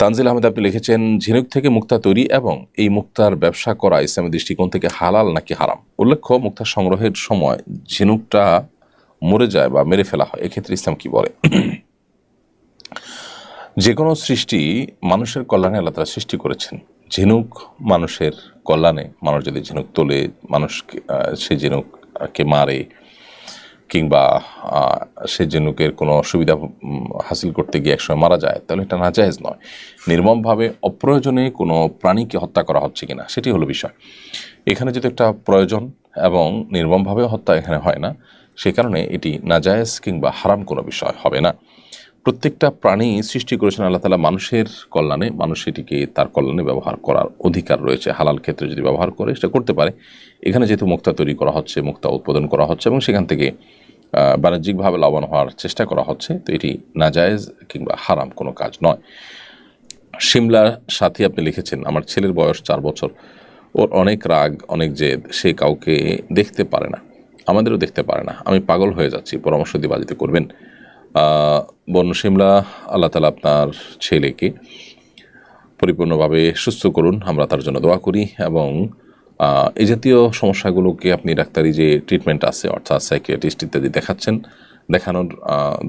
তানজিল আহমেদ, আপনি লিখেছেন, ঝিনুক থেকে মুক্তা তৈরি এবং এই মুক্তার ব্যবসা করা ইসলামী দৃষ্টিকোণ থেকে হালাল নাকি হারাম? উল্লেখ্য, মুক্তা সংগ্রহের সময় ঝিনুকটা মরে যায় বা মেরে ফেলা হয়। এক্ষেত্রে ইসলাম কি বলে? যে কোনো সৃষ্টি মানুষের কল্যাণে আল্লাহ তালা সৃষ্টি করেছেন। ঝিনুক মানুষের কল্যাণে। মানুষ যদি ঝিনুক তোলে, মানুষকে সে ঝিনুককে মারে কিংবা সে ঝিনুকের কোনো সুবিধা উম, হাসিল করতে গিয়ে একসময় মারা যায় তাহলে এটা নাজায়েজ নয়। নির্মমভাবে অপ্রয়োজনে কোনো প্রাণীকে হত্যা করা হচ্ছে কিনা সেটি হলো বিষয়। এখানে যদি একটা প্রয়োজন এবং নির্মমভাবে হত্যা এখানে হয় না সে কারণে এটি নাজায়েজ কিংবা হারাম কোনো বিষয় হবে না। প্রত্যেকটা প্রাণী সৃষ্টি করেছেন আল্লাহ তালা মানুষের কল্যাণে মানুষ সেটিকে তার কল্যাণে ব্যবহার করার অধিকার রয়েছে হালাল ক্ষেত্রে যদি ব্যবহার করে সেটা করতে পারে। এখানে যেহেতু মুক্তা তৈরি করা হচ্ছে মুক্তা উৎপাদন করা হচ্ছে এবং সেখান থেকে বাণিজ্যিকভাবে লাভবান হওয়ার চেষ্টা করা হচ্ছে। তো এটি নাজায়েজ কিংবা হারাম কোনো কাজ নয়। সিমলার সাথী আপনি লিখেছেন, আমার ছেলের বয়স চার বছর। ওর অনেক রাগ, অনেক জেদ। সে কাউকে দেখতে পারে না। আমাদেরও দেখতে পারে না। আমি পাগল হয়ে যাচ্ছি। পরামর্শ দিয়ে বাজিতে করবেন। বন্য সিমলা আল্লাহ তালা আপনার ছেলেকে পরিপূর্ণভাবে সুস্থ করুন। আমরা তার জন্য দোয়া করি এবং এই জাতীয় সমস্যাগুলোকে আপনি ডাক্তারি যে ট্রিটমেন্ট আছে, অর্থাৎ সাইকিয়াট্রিস্ট ইত্যাদি দেখাচ্ছেন, দেখানোর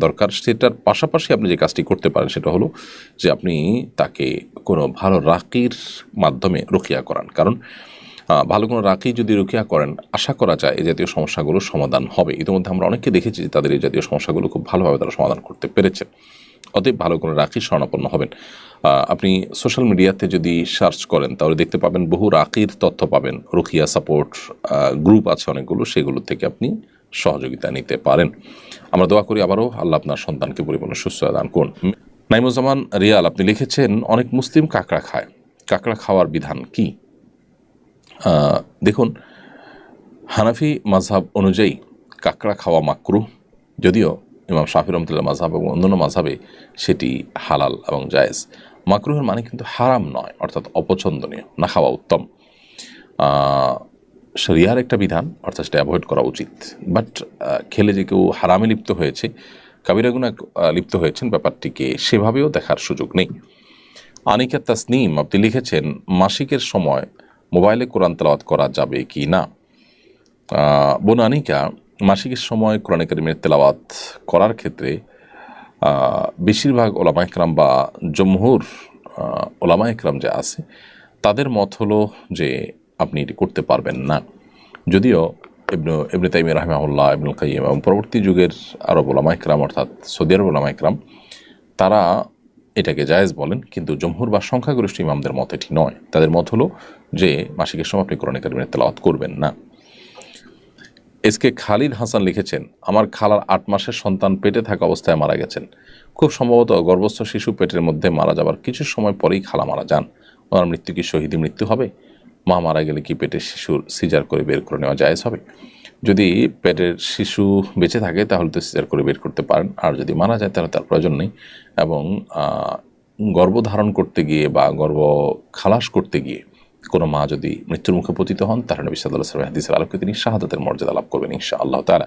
দরকার, সেটার পাশাপাশি আপনি যে কাজটি করতে পারেন, সেটা হলো যে আপনি তাকে কোনো ভালো রাকির মাধ্যমে রুকিয়া করান। কারণ ভালো কোনো রাকি যদি রুকিয়া করেন, আশা করা যায় এই জাতীয় সমস্যাগুলোর সমাধান হবে। ইতিমধ্যে আমরা অনেককে দেখেছি যে তাদের এই জাতীয় সমস্যাগুলো খুব ভালোভাবে তারা সমাধান করতে পেরেছে। অতএব ভালো কোনো রাখি, স্বর্ণাপন্ন হবেন। আপনি সোশ্যাল মিডিয়াতে যদি সার্চ করেন, তাহলে দেখতে পাবেন বহু রাকির তথ্য পাবেন। রুখিয়া সাপোর্ট গ্রুপ আছে অনেকগুলো, সেগুলো থেকে আপনি সহযোগিতা নিতে পারেন। আমরা দোয়া করি আবারও আল্লাহ আপনার সন্তানকে পরিপূর্ণ সুস্থ দান করুন। নাইমুজ্জামান রিয়াল, আপনি লিখেছেন, অনেক মুসলিম কাঁকড়া খায়। কাঁকড়া খাওয়ার বিধান কি? দেখুন, হানাফি মাঝহাব অনুযায়ী কাঁকড়া খাওয়া মাকরু যদিও ইমাম শাফি রহমতুল্লাহ মাঝহাব এবং অন্যান্য মাঝহাবে সেটি হালাল এবং জায়েজ। মাকরুহের মানে কিন্তু হারাম নয়, অর্থাৎ অপছন্দনীয়, না খাওয়া উত্তম। শরিয়ার একটা বিধান, অর্থাৎ সেটা অ্যাভয়েড করা উচিত। বাট খেলে যে কেউ হারামে লিপ্ত হয়েছে কাবিরাগুনা লিপ্ত হয়েছেন, ব্যাপারটিকে সেভাবেও দেখার সুযোগ নেই। আনিকা তাসনিম, আপনি লিখেছেন, মাসিকের সময় মোবাইলে কোরআন তেলাওয়াত করা যাবে কি না? বোন আনিকা মাসিকের সময় কোরআন করিমের তেলাওয়াত করার ক্ষেত্রে বেশিরভাগ ওলামা একরাম বা জমহুর ওলামা একরাম যে আছে, তাদের মত হলো যে আপনি এটি করতে পারবেন না। যদিও ইবনু, ইবনে তাইমি রাহমাহুল্লাহ, ইবনুল কাইম এবং পরবর্তী যুগের আরব ওলামা একরাম অর্থাৎ সৌদি আরব ওলামা একরাম, তারা এটাকে জায়েজ বলেন, কিন্তু জমহুর বা সংখ্যাগরিষ্ঠ ইমামদের মত এটি নয়। তাদের মত হলো যে মাসিকের সময় আপনি কোরআন কারিমের তেলাওয়াত করবেন না। এসকে খালিদ হাসান লিখেছেন, আমার খালার আট মাসের সন্তান পেটে থাকা অবস্থায় মারা গেছেন। খুব সম্ভবত গর্ভস্থ শিশু পেটের মধ্যে মারা যাবার কিছু সময় পরেই খালা মারা যান। ওনার মৃত্যু কি শহীদি মৃত্যু হবে? মা মারা গেলে কি পেটের শিশুর সিজার করে বের করে নেওয়া জায়েজ হবে? যদি পেটের শিশু বেঁচে থাকে, তাহলে তো সিজার করে বের করতে পারেন। আর যদি মারা যায়, তাহলে তার প্রয়োজন নেই। এবং গর্ভধারণ করতে গিয়ে বা গর্ভ খালাস করতে গিয়ে কোনো মা যদি মৃত্যুর মুখে পতিত হন, তাহলে নবী সাল্লাহ সাল্লাম হাদিসের আলোকে তিনি শাহাদাতের মর্যাদা লাভ করবেন ইনশা আল্লাহ তারা